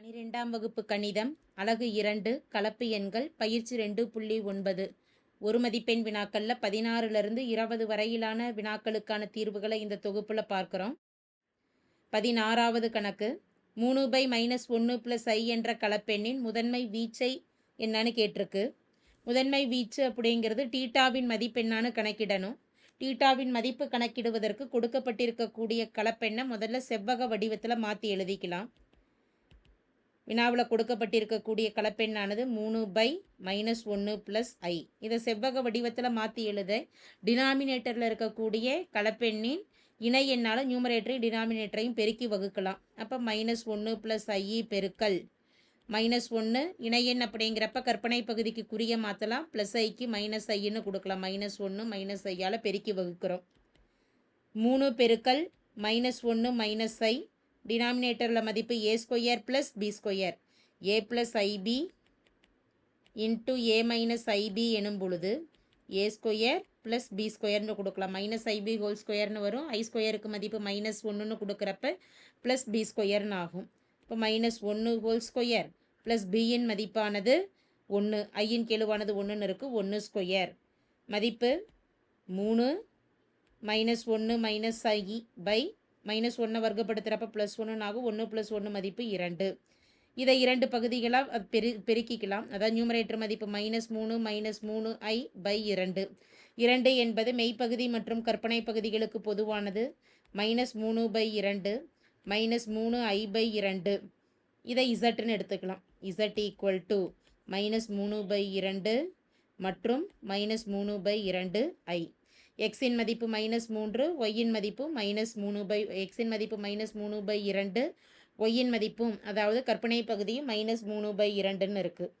பனிரெண்டாம் வகுப்பு கணிதம் அலகு இரண்டு கலப்பு எண்கள் பயிற்சி ரெண்டு புள்ளி ஒன்பது. ஒரு மதிப்பெண் வினாக்களில் பதினாறுலேருந்து இருபது வரையிலான வினாக்களுக்கான தீர்வுகளை இந்த தொகுப்பில் பார்க்குறோம். பதினாறாவது கணக்கு மூணு பை மைனஸ் ஒன்று ப்ளஸ் ஐ என்ற கலப்பெண்ணின் முதன்மை வீச்சை என்னன்னு கேட்டிருக்கு. முதன்மை வீச்சு அப்படிங்கிறது டீட்டாவின் மதிப்பெண்ணான்னு கணக்கிடணும். டீட்டாவின் மதிப்பு கணக்கிடுவதற்கு கொடுக்கப்பட்டிருக்கக்கூடிய கலப்பெண்ணை முதல்ல செவ்வக வடிவத்தில் மாற்றி எழுதிக்கலாம். வினாவில் கொடுக்கப்பட்டிருக்கக்கூடிய கலப்பெண்ணானது மூணு பை மைனஸ் ஒன்று ப்ளஸ் ஐ. இதை செவ்வக வடிவத்தில் மாற்றி எழுத டினாமினேட்டரில் இருக்கக்கூடிய கலப்பெண்ணின் இணை எண்ணால் நியூமரேட்டரையும் டினாமினேட்டரையும் பெருக்கி வகுக்கலாம். அப்போ மைனஸ் ஒன்று ப்ளஸ் ஐ பெருக்கல். மைனஸ் ஒன்று இணையெண் அப்படிங்கிறப்ப கற்பனை பகுதிக்கு குறிய மாற்றலாம் ப்ளஸ் ஐக்கு மைனஸ் ஐன்னு கொடுக்கலாம். மைனஸ் ஒன்று மைனஸ் ஐயால் பெருக்கி வகுக்கிறோம். மூணு பெருக்கல் மைனஸ் ஒன்று மைனஸ் ஐ டினாமினேட்டரில் மதிப்பு a square plus b square a plus i b into a minus i b எனும் பொழுது ஏ ஸ்கொயர் ப்ளஸ் பி ஸ்கொயர்னு கொடுக்கலாம். மைனஸ் ஐபி ஹோல் ஸ்கொயர்னு வரும். ஐ ஸ்கொயருக்கு மதிப்பு மைனஸ் ஒன்றுன்னு கொடுக்குறப்ப ப்ளஸ் பி ஸ்கொயர்னு ஆகும். இப்போ மைனஸ் ஒன்று ஹோல் ஸ்கொயர் ப்ளஸ் பியின் மதிப்பானது ஒன்று ஐயின் கெழுவானது ஒன்றுன்னு இருக்குது ஒன்று ஸ்கொயர் மதிப்பு மூணு மைனஸ் ஒன்று மைனஸ் ஐ பை மைனஸ் ஒன்றை வர்க்கப்படுத்துகிறப்ப ப்ளஸ் ஒன்றுன்னு ஆகும். ஒன்று ப்ளஸ் ஒன்று மதிப்பு இரண்டு. இதை இரண்டு பகுதிகளாக பெரு பெருக்கிக்கலாம். அதாவது நியூமரேட்டர் மதிப்பு மைனஸ் மூணு மைனஸ் மூணு ஐ பை இரண்டு. இரண்டு என்பது மெய்ப்பகுதி மற்றும் கற்பனை பகுதிகளுக்கு பொதுவானது. மைனஸ் மூணு பை இரண்டு. மைனஸ் மூணு ஐ பை இரண்டு. இதை இசட்டுன்னு எடுத்துக்கலாம். இசட் ஈக்குவல் டு மைனஸ் மூணு பை இரண்டு மற்றும் மைனஸ் மூணு பை இரண்டு ஐ எக்ஸின் மதிப்பு மைனஸ் மூன்று ஒய்யின் மதிப்பு மைனஸ் மூணு பை எக்ஸின் மதிப்பு மைனஸ் மூணு பை இரண்டு ஒய்யின் மதிப்பும் அதாவது கற்பனை பகுதியும் மைனஸ் மூணு பை இரண்டுன்னு இருக்குது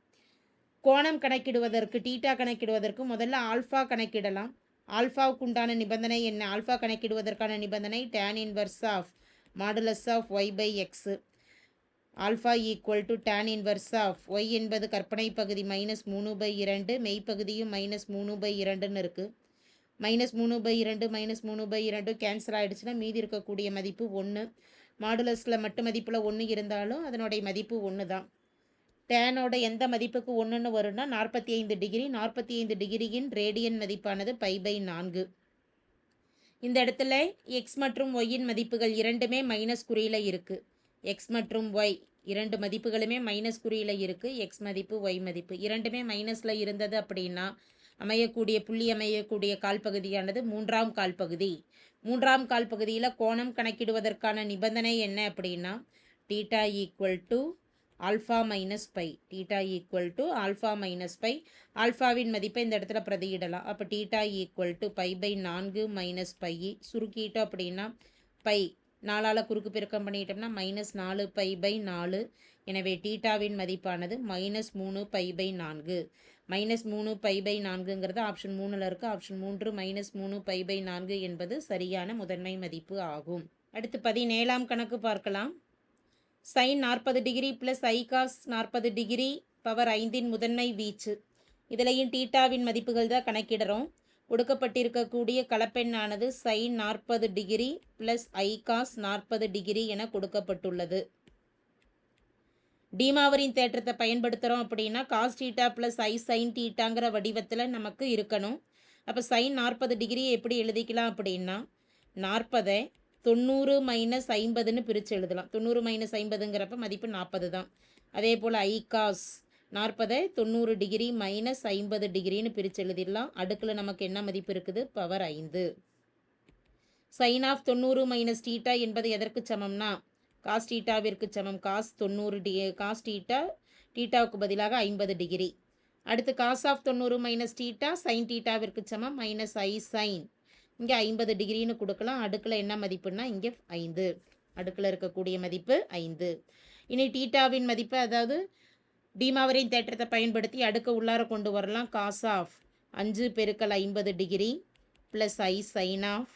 கோணம் கணக்கிடுவதற்கு டீட்டா கணக்கிடுவதற்கு முதல்ல ஆல்ஃபா கணக்கிடலாம். ஆல்ஃபாவுக்கு உண்டான நிபந்தனை என்ன? ஆல்ஃபா கணக்கிடுவதற்கான நிபந்தனை tan inverse of modulus of y by x alpha equal to tan inverse of y என்பது கற்பனை பகுதி மைனஸ் மூணு பை இரண்டு மெய்ப்பகுதியும் மைனஸ் மூணு பை இரண்டுன்னு இருக்குது மைனஸ் மூணு பை இரண்டு மைனஸ் மூணு பை இரண்டு கேன்சல் ஆகிடுச்சுன்னா மீதி இருக்கக்கூடிய மதிப்பு ஒன்று மாடுலஸில் மட்டு மதிப்பில் ஒன்று இருந்தாலும் அதனுடைய மதிப்பு ஒன்று தான் டேனோட எந்த மதிப்புக்கு ஒன்றுன்னு வரும்னா நாற்பத்தி ஐந்து டிகிரி நாற்பத்தி ஐந்து டிகிரியின் ரேடியன் மதிப்பானது பை பை நான்கு. இந்த இடத்துல எக்ஸ் மற்றும் ஒய்யின் மதிப்புகள் இரண்டுமே மைனஸ் குறியில் இருக்குது எக்ஸ் மற்றும் ஒய் இரண்டு மதிப்புகளுமே மைனஸ் குறியில் இருக்குது எக்ஸ் மதிப்பு ஒய் மதிப்பு இரண்டுமே மைனஸில் இருந்தது அப்படின்னா அமையக்கூடிய புள்ளி அமையக்கூடிய கால்பகுதியானது மூன்றாம் கால்பகுதி. மூன்றாம் கால்பகுதியில் கோணம் கணக்கிடுவதற்கான நிபந்தனை என்ன அப்படின்னா theta equal to alpha minus pi. Theta equal to alpha minus pi. ஆல்ஃபாவின் மதிப்பை இந்த இடத்துல பிரதியிடலாம். அப்போ theta equal to pi by நான்கு மைனஸ் பை. சுருக்கிட்டோம் அப்படின்னா பை. நாலால் குறுக்கு பெருக்கம் பண்ணிட்டோம்னா மைனஸ் நாலு பை பை நாலு. எனவே டீட்டாவின் மதிப்பானது மைனஸ் மூணு பை பை நான்கு. மைனஸ் மூணு பை பை நான்குங்கிறது ஆப்ஷன் மூணில் இருக்குது ஆப்ஷன் மூன்று மைனஸ் மூணு பை பை நான்கு என்பது சரியான முதன்மை மதிப்பு ஆகும். அடுத்து பதினேழாம் கணக்கு பார்க்கலாம். சைன் நாற்பது டிகிரி ப்ளஸ் ஐகாஸ் நாற்பது டிகிரி பவர் ஐந்தின் முதன்மை வீச்சு. இதிலையும் டீட்டாவின் மதிப்புகள் தான் கணக்கிடுறோம். கொடுக்கப்பட்டிருக்கக்கூடிய கலப்பெண்ணானது சைன் நாற்பது டிகிரி ப்ளஸ் ஐகாஸ் நாற்பது டிகிரி என கொடுக்கப்பட்டுள்ளது. டீமாவரின் தேற்றத்தை பயன்படுத்துகிறோம் அப்படின்னா cos theta plus i sine டீட்டாங்கிற வடிவத்தில் நமக்கு இருக்கணும். அப்போ சைன் நாற்பது டிகிரி எப்படி எழுதிக்கலாம் அப்படின்னா நாற்பதை தொண்ணூறு மைனஸ் ஐம்பதுன்னு பிரித்து எழுதலாம். தொண்ணூறு மைனஸ் ஐம்பதுங்கிறப்ப மதிப்பு நாற்பது தான். அதே போல் ஐ காஸ் நாற்பதை தொண்ணூறு டிகிரி மைனஸ் ஐம்பது டிகிரின்னு பிரித்து எழுதிடலாம். அடுக்கில் நமக்கு என்ன மதிப்பு இருக்குது? பவர் ஐந்து. சைன் ஆஃப் தொண்ணூறு மைனஸ் டீட்டா என்பது எதற்கு சமம்னா காஸ் டீட்டாவிற்கு சமம். காஸ் தொண்ணூறு டி காஸ் டீட்டா டீட்டாவுக்கு பதிலாக ஐம்பது டிகிரி. அடுத்து காஸ் ஆஃப் தொண்ணூறு மைனஸ் டீட்டா சைன் டீட்டாவிற்கு சமம் மைனஸ் ஐ சைன். இங்கே ஐம்பது டிகிரின்னு கொடுக்கலாம். அடுக்கில் என்ன மதிப்புன்னா இங்கே ஐந்து. அடுக்கில் இருக்கக்கூடிய மதிப்பு ஐந்து. இனி டீட்டாவின் மதிப்பு அதாவது டீமாவரின் தேற்றத்தை பயன்படுத்தி அடுக்க உள்ளார கொண்டு வரலாம். காஸ் ஆஃப் அஞ்சு பெருக்கல் ஐம்பது degree plus i sine of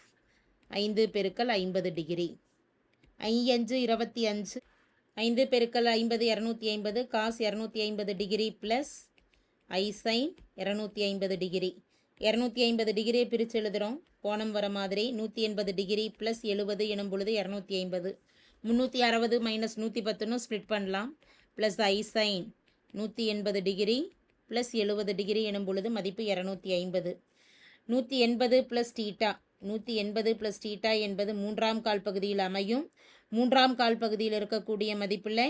ஐந்து பெருக்கல் ஐம்பது டிகிரி. ஐயஞ்சு இருபத்தி அஞ்சு. ஐந்து பெருக்கல் ஐம்பது இரநூத்தி ஐம்பது. காஸ் இரநூத்தி ஐம்பது டிகிரி ப்ளஸ் ஐசைன் இரநூத்தி ஐம்பது டிகிரி. இரநூத்தி ஐம்பது டிகிரியை பிரித்து எழுதுகிறோம் கோணம் வர மாதிரி நூற்றி எண்பது டிகிரி ப்ளஸ் எழுபது எனும் பொழுது இரநூத்தி ஐம்பது. முந்நூற்றி அறுபது மைனஸ் நூற்றி பத்துன்னு ஸ்ப்ளிட் பண்ணலாம். ப்ளஸ் ஐசைன் நூற்றி எண்பது டிகிரி ப்ளஸ் எழுபது டிகிரி எனும் பொழுது மதிப்பு இரநூத்தி ஐம்பது. நூற்றி எண்பது ப்ளஸ் டீட்டா நூற்றி எண்பது ப்ளஸ் டீட்டா என்பது மூன்றாம் கால் பகுதியில் அமையும். மூன்றாம் கால் பகுதியில் இருக்கக்கூடிய மதிப்பில்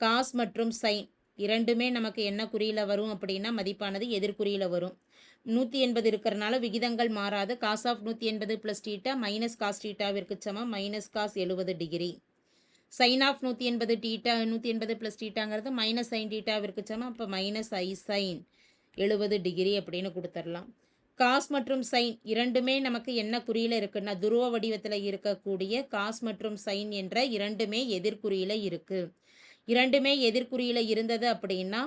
காஸ் மற்றும் சைன். இரண்டுமே நமக்கு என்ன குறியில் வரும் அப்படின்னா மதிப்பானது எதிர்குறியில் வரும். நூற்றி எண்பது இருக்கிறனால விகிதங்கள் மாறாது. காஸ் ஆஃப் நூற்றி எண்பது ப்ளஸ் டீட்டா மைனஸ் காஸ் டீட்டாவிற்கு சமம். மைனஸ் காஸ் எழுபது டிகிரி சைன் ஆஃப் நூற்றி எண்பது டீட்டா நூற்றி எண்பது ப்ளஸ் டீட்டாங்கிறது மைனஸ் சைன் டீட்டாவிற்கு சமம். அப்போ மைனஸ் ஐ சைன் எழுபது டிகிரி அப்படின்னு கொடுத்துடலாம். காஸ் மற்றும் சைன் இரண்டுமே நமக்கு என்ன குறியில் இருக்குன்னா துருவ வடிவத்தில் இருக்கக்கூடிய காஸ் மற்றும் சைன் என்ற இரண்டுமே எதிர்குறியில் இருக்குது இரண்டுமே எதிர்குறியில் இருந்தது அப்படின்னா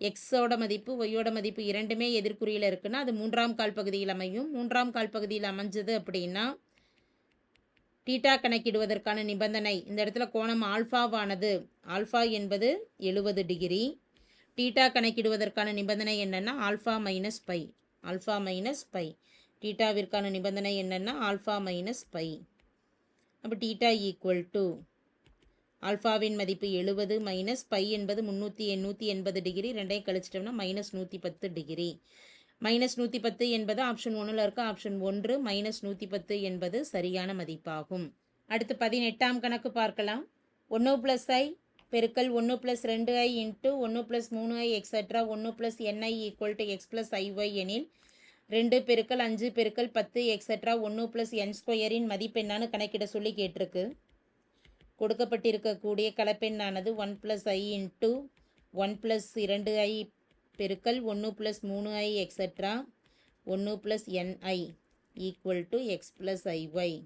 எக்ஸோட மதிப்பு ஒய்யோட மதிப்பு இரண்டுமே எதிர்குறியில் இருக்குன்னா அது மூன்றாம் கால் பகுதியில் அமையும். மூன்றாம் கால் பகுதியில் அமைஞ்சது அப்படின்னா டீட்டா கணக்கிடுவதற்கான நிபந்தனை இந்த இடத்துல கோணம் ஆல்ஃபாவானது. ஆல்ஃபா என்பது எழுபது டிகிரி. டீட்டா கணக்கிடுவதற்கான நிபந்தனை என்னென்னா alpha minus pi. Alpha minus pi. டீட்டாவிற்கான நிபந்தனை என்னென்னா ஆல்ஃபா மைனஸ் பை. அப்போ டீட்டா ஈக்குவல் டு ஆல்ஃபாவின் மதிப்பு எழுபது மைனஸ் பை என்பது முந்நூற்றி எண்ணூற்றி எண்பது டிகிரி. ரெண்டையும் கழிச்சிட்டோம்னா மைனஸ் நூற்றி பத்து டிகிரி. மைனஸ் நூற்றி பத்து என்பது ஆப்ஷன் ஒன்றில் இருக்க ஆப்ஷன் ஒன்று. மைனஸ் நூற்றி பத்து என்பது சரியான மதிப்பாகும். அடுத்து பதினெட்டாம் கணக்கு பார்க்கலாம். ஒன்று ப்ளஸ் ஐ பெருக்கல் ஒன்று ப்ளஸ் ரெண்டு ஐ இன்ட்டு ஒன்று ப்ளஸ் மூணு ஐ எக்ஸட்ரா ஒன்று plus n i equal to x plus i y எனில் ரெண்டு பெருக்கல் அஞ்சு பெருக்கல் பத்து எக்ஸட்ரா ஒன்று ப்ளஸ் என் ஸ்கொயரின் மதிப்பு என்னான்னு கணக்கிட சொல்லி கேட்டிருக்கு. கொடுக்கப்பட்டிருக்கக்கூடிய கலப்பெண்ணானது one plus i into one plus இரண்டு ஐ பெருக்கல் ஒன்று ப்ளஸ் மூணு ஐ எக்ஸட்ரா ஒன்று plus n i equal to x plus i y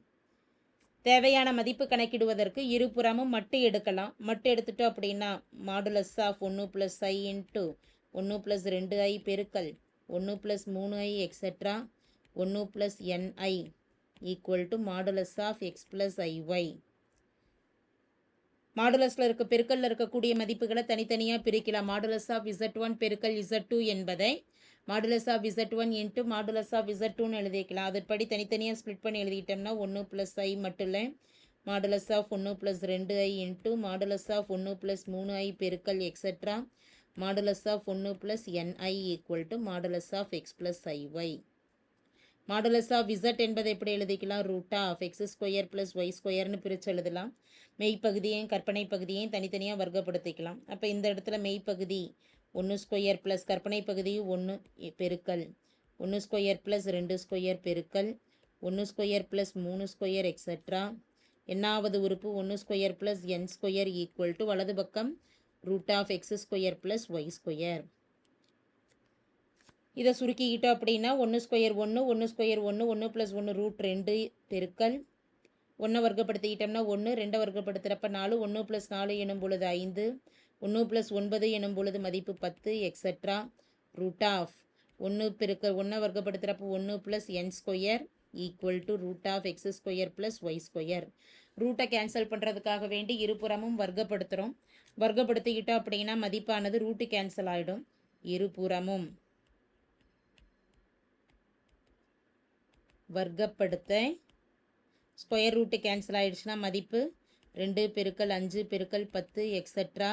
தேவையான மதிப்பு கணக்கிடுவதற்கு இருபுறமும் மட்டு எடுக்கலாம். மட்டு எடுத்துட்டோம் அப்படின்னா மாடுலஸ் ஆஃப் ஒன்று ப்ளஸ் ஐ இன்ட்டு ஒன்று ப்ளஸ் ரெண்டு ஐ பெருக்கல் ஒன்று ப்ளஸ் மூணு ஐ எக்ஸட்ரா ஒன்று plus n i equal to modulus of x plus i y மாடுலஸில் இருக்க பெருக்கல்ல இருக்கக்கூடிய மதிப்புகளை தனித்தனியாக பிரிக்கலாம். மாடுலஸ் ஆஃப் இசட் ஒன் பெருக்கல் இசட் டூ என்பதை modulus of z one into modulus of z டூன்னு எழுதிக்கலாம். அதன்படி தனித்தனியாக ஸ்ப்ளிட் பண்ணி எழுதிட்டோம்னா ஒன்று ப்ளஸ் ஐ மட்டும் இல்லை. மாடுலஸ் ஆஃப் ஒன்று ப்ளஸ் ரெண்டு ஐ இன்ட்டு மாடுலஸ் ஆஃப் ஒன்று ப்ளஸ் மூணு ஐ பெருக்கல் எக்ஸட்ரா மாடுலஸ் ஆஃப் ஒன்று plus n i equal to modulus of x plus i y modulus of z என்பதை எப்படி எழுதிக்கலாம்? ரூட்டா of x square plus y ஸ்கொயர்னு பிரித்து எழுதலாம். மெய்ப்பகுதியையும் கற்பனை பகுதியையும் தனித்தனியாக வர்க்கப்படுத்திக்கலாம். அப்போ இந்த இடத்துல மெய்ப்பகுதி ஒன்று ஸ்கொயர் ப்ளஸ் கற்பனை பகுதி ஒன்று பெருக்கல். ஒன்று ஸ்கொயர் ப்ளஸ் ரெண்டு ஸ்கொயர் பெருக்கல். ஒன்று ஸ்கொயர் ப்ளஸ் மூணு ஸ்கொயர் எக்ஸட்ரா என்னாவது உறுப்பு ஒன்று square plus n square equal to வலது பக்கம் root of x square plus y square இதை சுருக்கிக்கிட்டோம் அப்படின்னா ஒன்று ஸ்கொயர் ஒன்று ஒன்று ஸ்கொயர் ஒன்று ஒன்று ப்ளஸ் ஒன்று ரூட் ரெண்டு பெருக்கல். ஒன்றை வர்க்கப்படுத்திக்கிட்டோம்னா ஒன்று ரெண்டை வர்க்கப்படுத்துகிறப்ப நாலு ஒன்று ப்ளஸ் நாலு எனும் பொழுது ஐந்து ஒன்று ப்ளஸ் ஒன்பது எனும் பொழுது மதிப்பு பத்து எக்ஸட்ரா ரூட் ஆஃப் ஒன்று பெருக்க ஒன்றை வர்க்கப்படுத்துகிறப்ப ஒன்று plus n square equal to root of x square plus y square. ரூட்டை கேன்சல் பண்ணுறதுக்காக வேண்டி இருபுறமும் வர்க்கப்படுத்துகிறோம் வர்க்கப்படுத்திக்கிட்டோம் அப்படின்னா மதிப்பானது ரூட்டு கேன்சல் ஆகிடும் இருபுறமும். வர்க்கப்படுத்த ஸ்கொயர் ரூட்டு கேன்சல் ஆகிடுச்சுன்னா மதிப்பு ரெண்டு பெருக்கல் அஞ்சு பெருக்கல் பத்து எக்ஸட்ரா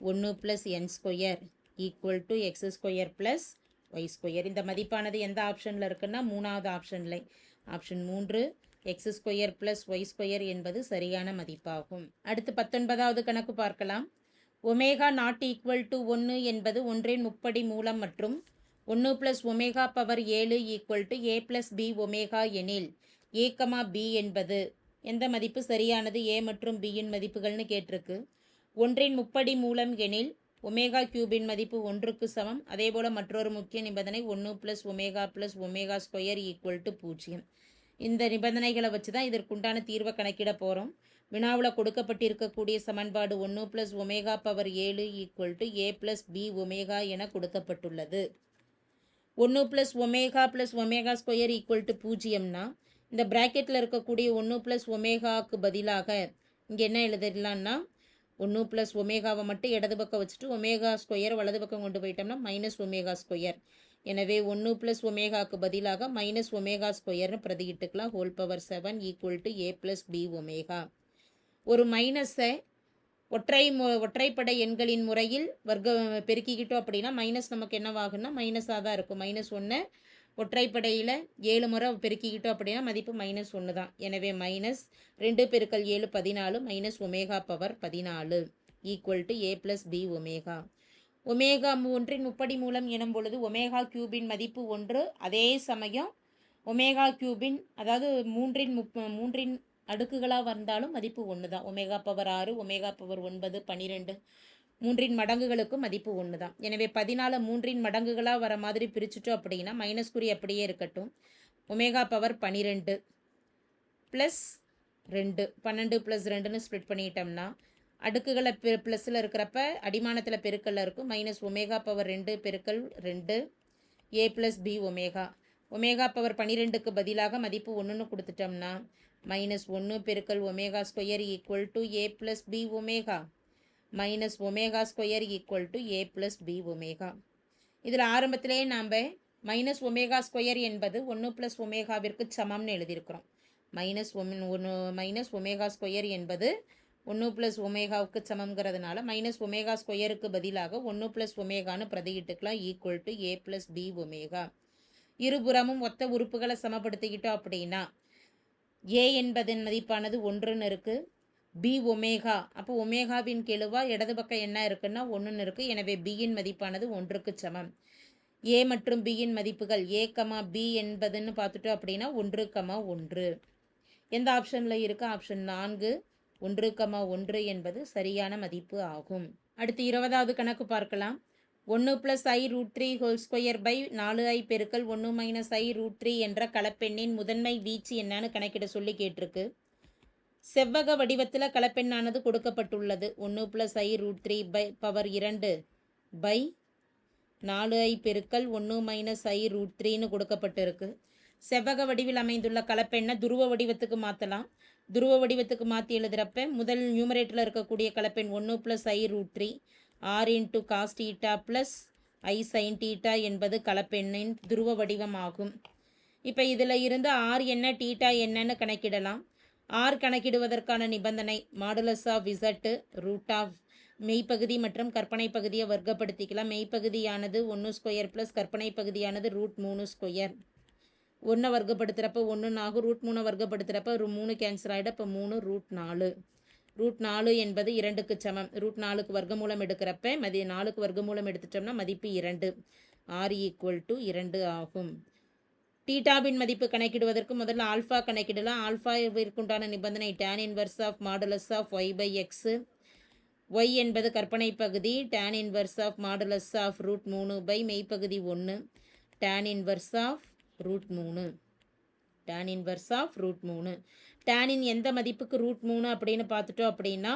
ஒன்று plus n square equal to x square plus y square இந்த மதிப்பானது எந்த ஆப்ஷனில் இருக்குன்னா மூணாவது ஆப்ஷனில் ஆப்ஷன் மூன்று x square plus y square என்பது சரியான மதிப்பாகும். அடுத்து பத்தொன்பதாவது கணக்கு பார்க்கலாம். ஒமேகா நாட் ஈக்குவல் டு ஒன்று என்பது ஒன்றின் முப்படி மூலம் மற்றும் ஒன்று ப்ளஸ் ஒமேகா பவர் ஏழு equal to A plus B omega எனில் ஏக்கமா பி என்பது எந்த மதிப்பு சரியானது? ஏ மற்றும் பியின் மதிப்புகள்னு கேட்டிருக்கு. ஒன்றின் முப்படி மூலம் எனில் ஒமேகா கியூபின் மதிப்பு ஒன்றுக்கு சமம். அதேபோல் மற்றொரு முக்கிய நிபந்தனை ஒன்று plus omega plus omega square equal to பூஜ்ஜியம். இந்த நிபந்தனைகளை வச்சு தான் இதற்குண்டான தீர்வை கணக்கிட போகிறோம் வினாவில் கொடுக்கப்பட்டிருக்கக்கூடிய சமன்பாடு ஒன்று ப்ளஸ் ஒமேகா பவர் ஏழு equal to A plus B omega என கொடுக்கப்பட்டுள்ளது. ஒன்று plus omega plus omega square equal to பூஜ்ஜியம்னா இந்த ப்ராக்கெட்டில் இருக்கக்கூடிய ஒன்று ப்ளஸ் ஒமேகாவுக்கு பதிலாக இங்கே என்ன எழுதிடலான்னா ஒன்று ப்ளஸ் ஒமேகாவை மட்டும் இடது பக்கம் வச்சுட்டு ஒமேகா ஸ்கொயர் வலது பக்கம் கொண்டு போயிட்டோம்னா மைனஸ் ஒமேகா ஸ்கொயர் எனவே ஒன்று ப்ளஸ் ஒமேகாவுக்கு பதிலாக மைனஸ் ஒமேகா ஸ்கொயர்னு பிரதியிட்டுக்கலாம். Whole power seven equal to A plus B omega. ஒரு மைனஸை ஒற்றை மு ஒற்றைப்படை எண்களின் முறையில் வர்க்க பெருக்கிக்கிட்டோம் அப்படின்னா மைனஸ் நமக்கு என்னவாகும்னா மைனஸாக தான் இருக்கும். மைனஸ் ஒன்று ஒற்றைப்படையில் ஏழு முறை பெருக்கிக்கிட்டோம் அப்படின்னா மதிப்பு மைனஸ் ஒன்று தான். எனவே மைனஸ் ரெண்டு பெருக்கல் ஏழு பதினாலு மைனஸ் ஒமேகா பவர் பதினாலு equal to A plus B omega omega ஒன்றின் முப்படி மூலம் எனும் பொழுது ஒமேகா கியூபின் மதிப்பு ஒன்று அதே சமயம் ஒமேகா கியூபின் அதாவது மூன்றின் முப் மூன்றின் அடுக்குகளாக வந்தாலும் மதிப்பு ஒன்று தான் ஒமேகா பவர் ஆறு ஒமேகா பவர் ஒன்பது பன்னிரெண்டு மூன்றின் மடங்குகளுக்கும் மதிப்பு ஒன்று தான் எனவே பதினாலு மூன்றின் மடங்குகளாக வர மாதிரி பிரிச்சுட்டோம் அப்படின்னா மைனஸ் குறி அப்படியே இருக்கட்டும். ஒமேகா பவர் பன்னிரெண்டு ப்ளஸ் ரெண்டு. பன்னெண்டு ப்ளஸ் ரெண்டுன்னு ஸ்ப்ளிட் பண்ணிட்டோம்னா அடுக்குகளை பெ ப்ளஸில் இருக்கிறப்ப அடிமானத்தில் பெருக்கல்ல இருக்கும். மைனஸ் ஒமேகா பவர் ரெண்டு பெருக்கல் ரெண்டு. A plus B omega. Omega power பன்னிரெண்டுக்கு பதிலாக மதிப்பு ஒன்றுன்னு கொடுத்துட்டோம்னா மைனஸ் ஒன்று பெருக்கல் omega square equal to A plus B omega minus omega square equal to A plus B omega இதில் ஆரம்பத்திலேயே நாம் மைனஸ் ஒமேகா ஸ்கொயர் என்பது ஒன்று ப்ளஸ் ஒமேகாவிற்கு சமம்னு எழுதியிருக்கிறோம். மைனஸ் ஒன் ஒன்று மைனஸ் ஒமேகா ஸ்கொயர் என்பது ஒன்று ப்ளஸ் ஒமேகாவுக்கு சமங்கிறதுனால மைனஸ் ஒமேகா ஸ்கொயருக்கு பதிலாக ஒன்று ப்ளஸ் ஒமேகான்னு பிரதியிட்டுக்கலாம். Equal to A plus B omega இருபுறமும் ஒத்த உறுப்புகளை சமப்படுத்திக்கிட்டோம் அப்படின்னா ஏ என்பதன் மதிப்பானது ஒன்றுன்னு இருக்குது பி ஒமேகா. அப்போ ஒமேகாவின் கெழுவா இடது பக்கம் என்ன இருக்குன்னா ஒன்றுன்னு இருக்குது எனவே பியின் மதிப்பானது ஒன்றுக்கு சமம். ஏ மற்றும் பியின் மதிப்புகள் ஏ கமா பி என்பதுன்னு பார்த்துட்டோம் அப்படின்னா ஒன்று கமா ஒன்று. எந்த ஆப்ஷனில் இருக்குது ஆப்ஷன் நான்கு. ஒன்று கமா ஒன்று என்பது சரியான மதிப்பு ஆகும். அடுத்து இருபதாவது கணக்கு பார்க்கலாம். ஒன்று plus i root three whole square by நாலு ஐ பெருக்கல் ஒன்று மைனஸ் ஐ ரூட் த்ரீ என்ற கலப்பெண்ணின் முதன்மை வீச்சு என்னன்னு கணக்கிட சொல்லி கேட்டிருக்கு. செவ்வக வடிவத்தில் கலப்பெண்ணானது கொடுக்கப்பட்டுள்ளது. ஒன்று plus i root three by power இரண்டு பை நாலு ஐ பெருக்கல் ஒன்று மைனஸ் ஐ ரூட் த்ரீன்னு கொடுக்கப்பட்டிருக்கு. செவ்வக வடிவில் அமைந்துள்ள கலப்பெண்ணை துருவ வடிவத்துக்கு மாற்றலாம் துருவ வடிவத்துக்கு மாற்றி எழுதுகிறப்ப முதல் நியூமரேட்டரில் இருக்கக்கூடிய கலப்பெண் ஒன்று plus i root three r into cos theta plus i sine theta என்பது கலப்பெண்ணின் துருவ வடிவமாகும். இப்போ இதில் இருந்து ஆர் என்ன டீட்டா என்னன்னு கணக்கிடலாம். ஆர் கணக்கிடுவதற்கான நிபந்தனை modulus of z root of மெய்ப்பகுதி மற்றும் கற்பனை பகுதியை வர்க்கப்படுத்திக்கலாம். மெய்ப்பகுதியானது ஒன்று ஸ்கொயர் ப்ளஸ் கற்பனை பகுதியானது ரூட் மூணு ஸ்கொயர் ஒன்றை வர்க்கப்படுத்துகிறப்ப ஒன்று நாகும் ரூட் மூணை வர்க்கப்படுத்துகிறப்ப ஒரு மூணு கேன்சல் ஆகிடும் இப்போ மூணு ரூட் நாலு. ரூட் நாலு என்பது இரண்டுக்கு சமம். ரூட் நாலுக்கு வர்க்கமூலம் எடுக்கிறப்ப மதி நாலுக்கு வர்க்கமூலம் எடுத்துட்டோம்னா மதிப்பு இரண்டு. ஆர் ஈக்குவல் டு இரண்டு ஆகும். டீட்டாவின் மதிப்பு கணக்கிடுவதற்கு முதல்ல ஆல்ஃபா கணக்கிடலாம். ஆல்ஃபாவிற்குண்டான நிபந்தனை tan inverse of modulus of y by x y என்பது கற்பனை பகுதி. Tan inverse of modulus of root மூணு பை மெய்ப்பகுதி ஒன்று டேன் இன்வர்ஸ் ஆஃப் ரூட் மூணு. டேன் இன்வர்ஸ் ஆஃப் ரூட் மூணு. டேனின் எந்த மதிப்புக்கு ரூட் மூணு அப்படின்னு பார்த்துட்டோம் அப்படின்னா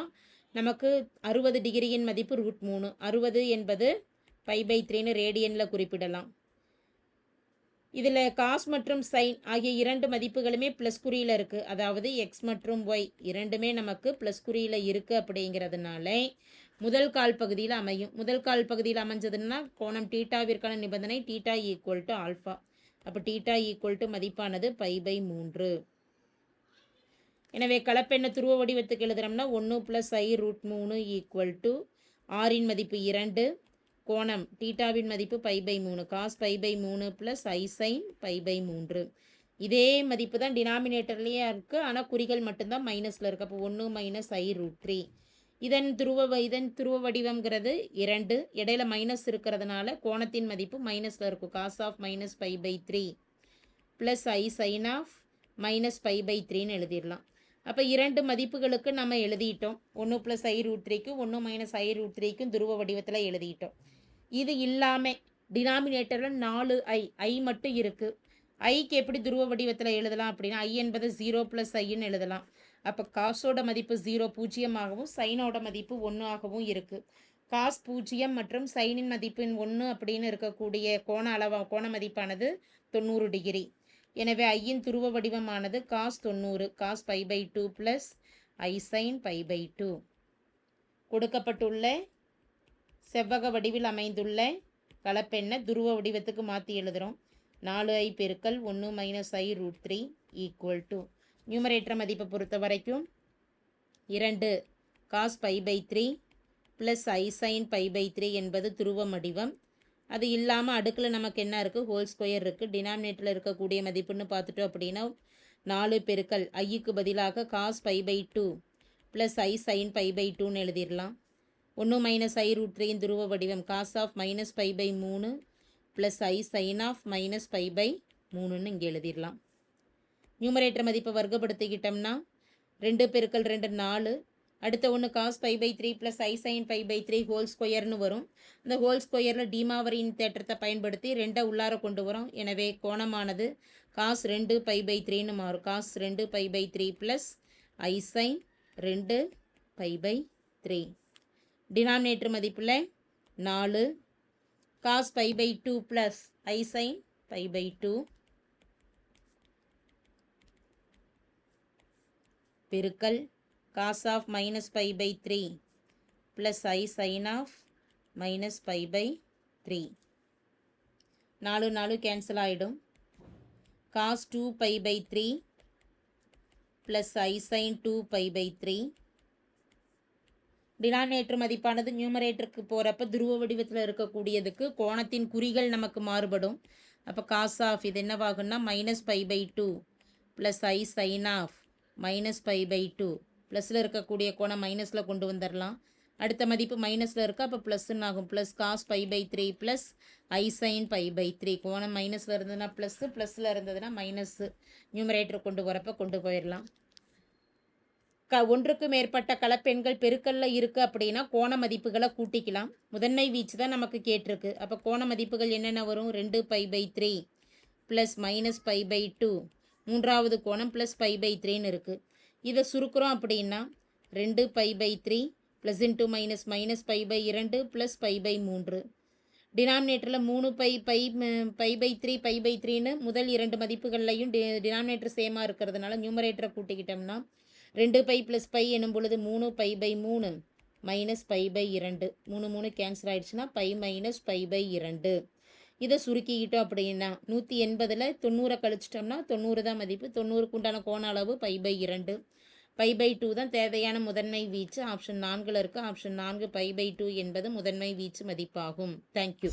நமக்கு அறுபது டிகிரியின் மதிப்பு ரூட் மூணு. அறுபது என்பது பை பை த்ரீன்னு ரேடியனில் குறிப்பிடலாம். இதில் காஸ் மற்றும் சைன் ஆகிய இரண்டு மதிப்புகளுமே ப்ளஸ் குறியில் இருக்குது அதாவது எக்ஸ் மற்றும் ஒய் இரண்டுமே நமக்கு ப்ளஸ் குறியில் இருக்குது அப்படிங்கிறதுனால முதல் கால் பகுதியில் அமையும். முதல் கால் பகுதியில் அமைஞ்சதுன்னா கோணம் டீட்டாவிற்கான நிபந்தனை டீட்டா ஈக்குவல் டு ஆல்ஃபா அப்போ டீட்டா ஈக்குவல் டு மதிப்பானது பை பை மூன்று. எனவே கலப்பெண்ணை துருவ வடிவத்துக்கு எழுதுறோம்னா ஒன்று ப்ளஸ் ஐ ரூட் மூணு ஈக்குவல் டு ஆரின் மதிப்பு இரண்டு கோணம் டீட்டாவின் மதிப்பு பை பை மூணு காஸ் பை பை மூணு plus i sine pi by மூன்று. இதே மதிப்பு தான் டினாமினேட்டர்லேயே இருக்குது ஆனால் குறிகள் மட்டும்தான் மைனஸில் இருக்குது அப்போ ஒன்று மைனஸ் ஐ ரூட் த்ரீ இதன் துருவ இதன் துருவ வடிவங்கிறது இரண்டு. இடையில மைனஸ் இருக்கிறதுனால கோணத்தின் மதிப்பு மைனஸில் இருக்கும். Cos of minus pi by three plus i sine of minus pi by த்ரீன்னு எழுதிடலாம். அப்போ இரண்டு மதிப்புகளுக்கு நம்ம எழுதிட்டோம். ஒன்று ப்ளஸ் ஐ ரூட் த்ரீக்கு ஒன்று மைனஸ் ஐ ரூட் த்ரீக்கும் துருவ வடிவத்தில் எழுதிட்டோம். இது இல்லாமல் டினாமினேட்டரில் நாலு ஐ ஐ மட்டும் இருக்குது ஐக்கு எப்படி துருவ வடிவத்தில் எழுதலாம் அப்படின்னா ஐ என்பது ஜீரோ ப்ளஸ் ஐன்னு எழுதலாம். அப்போ காசோட மதிப்பு ஜீரோ பூஜ்ஜியமாகவும் சைனோட மதிப்பு ஒன்று ஆகவும் இருக்குது காஸ் பூஜ்ஜியம் மற்றும் சைனின் மதிப்பின் ஒன்று அப்படின்னு இருக்கக்கூடிய கோண அளவா கோண மதிப்பானது தொண்ணூறு டிகிரி எனவே ஐயின் துருவ வடிவமானது காஸ் தொண்ணூறு cos pi by two plus i sine pi by two கொடுக்கப்பட்டுள்ள செவ்வக வடிவில் அமைந்துள்ள கலப்பெண்ணை துருவ வடிவத்துக்கு மாற்றி எழுதுகிறோம் நாலு ஐ பெருக்கல் ஒன்று minus i root three equal to numerator மதிப்பை பொறுத்த வரைக்கும் இரண்டு cos pi by three plus i sine pi by three என்பது துருவ வடிவம். அது இல்லாமல் அடுக்கில் நமக்கு என்ன இருக்குது ஹோல் ஸ்கொயர் இருக்குது டினாமினேட்டரில் இருக்கக்கூடிய மதிப்புன்னு பார்த்துட்டோம் அப்படின்னா நாலு பெருக்கல் ஐக்கு பதிலாக cos pi by two plus i sine pi by டூன்னு எழுதிடலாம். ஒன்று மைனஸ் ஐ ரூட் த்ரீயின் துருவ வடிவம் cos of minus pi by மூணு plus i sine of minus pi by மூணுன்னு இங்கே எழுதிடலாம். நியூமரேட்டர் மதிப்பை வர்க்கப்படுத்திக்கிட்டோம்னா ரெண்டு பெருக்கல் ரெண்டு நாலு அடுத்த ஒன்று cos pi by three plus i sine pi by three whole ஸ்கொயர்னு வரும். இந்த ஹோல் ஸ்கொயரில் டீமாவரின் தேற்றத்தை பயன்படுத்தி ரெண்டை உள்ளார கொண்டு வரோம். எனவே கோணமானது காஸ் ரெண்டு பை பை த்ரீன்னு மாறும். காஸ் ரெண்டு pi by three plus i sine ரெண்டு பை பை த்ரீ டினாமினேட்டர் மதிப்பில் நாலு. Cos pi by two plus i sine pi by two பெருக்கல் cos of minus pi by three plus i sine of minus pi by three நாலு நாலு cancel ஆகிடும் cos two pi by three plus i sine two pi by three denominator மதிப்பானது நியூமரேட்டருக்கு போகிறப்ப துருவ வடிவத்தில் இருக்கக்கூடியதுக்கு கோணத்தின் குறிகள் நமக்கு மாறுபடும். அப்போ காஸ் ஆஃப் இது என்னவாகும்னா minus pi by two plus i sine of minus pi by two ப்ளஸில் இருக்கக்கூடிய கோணம் மைனஸில் கொண்டு வந்துடலாம் அடுத்த மதிப்பு மைனஸில் இருக்க அப்போ ப்ளஸ்ன்னு ஆகும். Plus cos pi by three plus i sine pi by three கோணம் மைனஸில் இருந்ததுன்னா ப்ளஸ்ஸு ப்ளஸில் இருந்ததுன்னா மைனஸ்ஸு நியூமரேட்டர் கொண்டு வரப்போ கொண்டு போயிடலாம் க ஒன்றுக்கு மேற்பட்ட கலப்பெண்கள் பெருக்கல்ல இருக்குது அப்படின்னா கோண மதிப்புகளை கூட்டிக்கலாம். முதன்மை வீச்சு தான் நமக்கு கேட்டிருக்கு. அப்போ கோண மதிப்புகள் என்னென்ன வரும்? ரெண்டு pi by three plus minus pi by two மூன்றாவது கோணம் ப்ளஸ் பை பை த்ரீன்னு இருக்குது இதை சுருக்கிறோம் அப்படின்னா ரெண்டு pi by three plus into minus minus pi by இரண்டு ப்ளஸ் பை பை மூன்று. டினாமினேட்டரில் மூணு pi by pi by three pi by த்ரீன்னு முதல் இரண்டு மதிப்புகள்லையும் டி டினாமினேட்டர் சேமாக இருக்கிறதுனால நியூமரேட்டரை கூட்டிக்கிட்டோம்னா ரெண்டு பை ப்ளஸ் பை எனும் பொழுது மூணு பை பை மூணு மைனஸ் பை பை இரண்டு. மூணு மூணு கேன்சல் ஆயிடுச்சுன்னா பை மைனஸ் பை பை இரண்டு. இதை சுருக்கிக்கிட்டோம் அப்படின்னா நூற்றி எண்பதில் தொண்ணூறை கழிச்சிட்டோம்னா தொண்ணூறு தான் மதிப்பு. தொண்ணூறுக்கு உண்டான கோண அளவு பை பை இரண்டு. பை பை டூ தான் தேவையான முதன்மை வீச்சு. ஆப்ஷன் நான்கில் இருக்குது ஆப்ஷன் நான்கு பை பை டூ என்பது முதன்மை வீச்சு மதிப்பாகும். தேங்க்யூ